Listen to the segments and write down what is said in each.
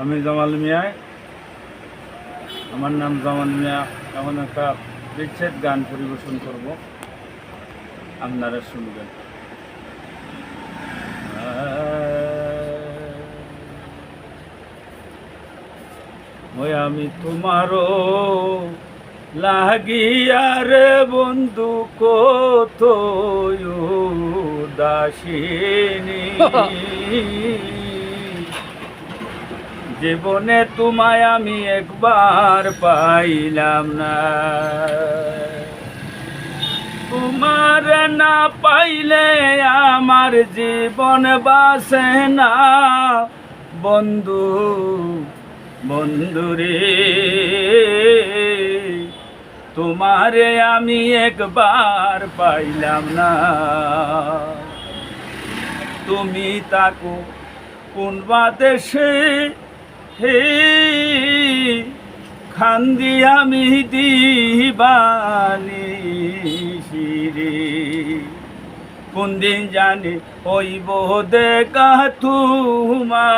আমি জামাল মিয়া। আমার নাম জামাল মিয়া। এখন একটা বিচ্ছেদ গান পরিবেশন করব। আপনারা শুনবেন। ওই আমি তোমারও লাগিয়ারে বন্ধু কত দাসিনী জীবনে তোমায় আমি একবার পাইলাম না। তোমার না পাইলে আমার জীবন বাসে না। বন্ধু বন্ধুরে তোমারে আমি একবার পাইলাম না। তুমি তাকো কোন দেশে হে খান্দি আমি দিবানি শিরে। কোন দিন জানি হইব দেখা তোমার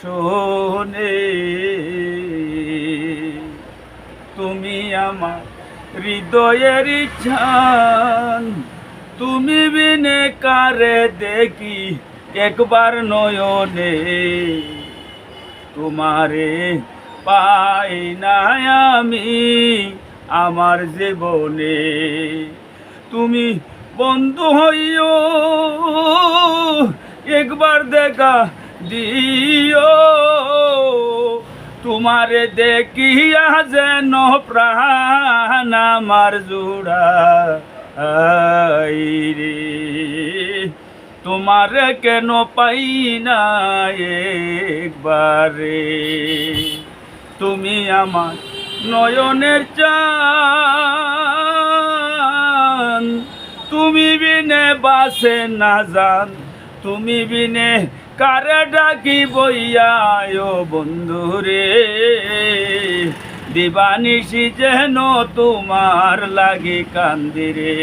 শোনে। তুমি আমার হৃদয়ের ইচ্ছান, তুমি বিনে কারে দেখি একবার নয়নে। তোমারে পাই না আমি আমার জীবনে। তুমি বন্ধু হইও, একবার দেখা দিও। তোমারে দেখিয়া যেন প্রাণ আমার জোড়া তোমারে কেন পাই না একবারে? তুমি আমার নয়নের চান তুমি বিনে বাসে না জান তুমি বিনে কারে ডাকি বইয়ায় বন্ধুরে। দিবানিসি যেন তোমার লাগি কান্দিরে।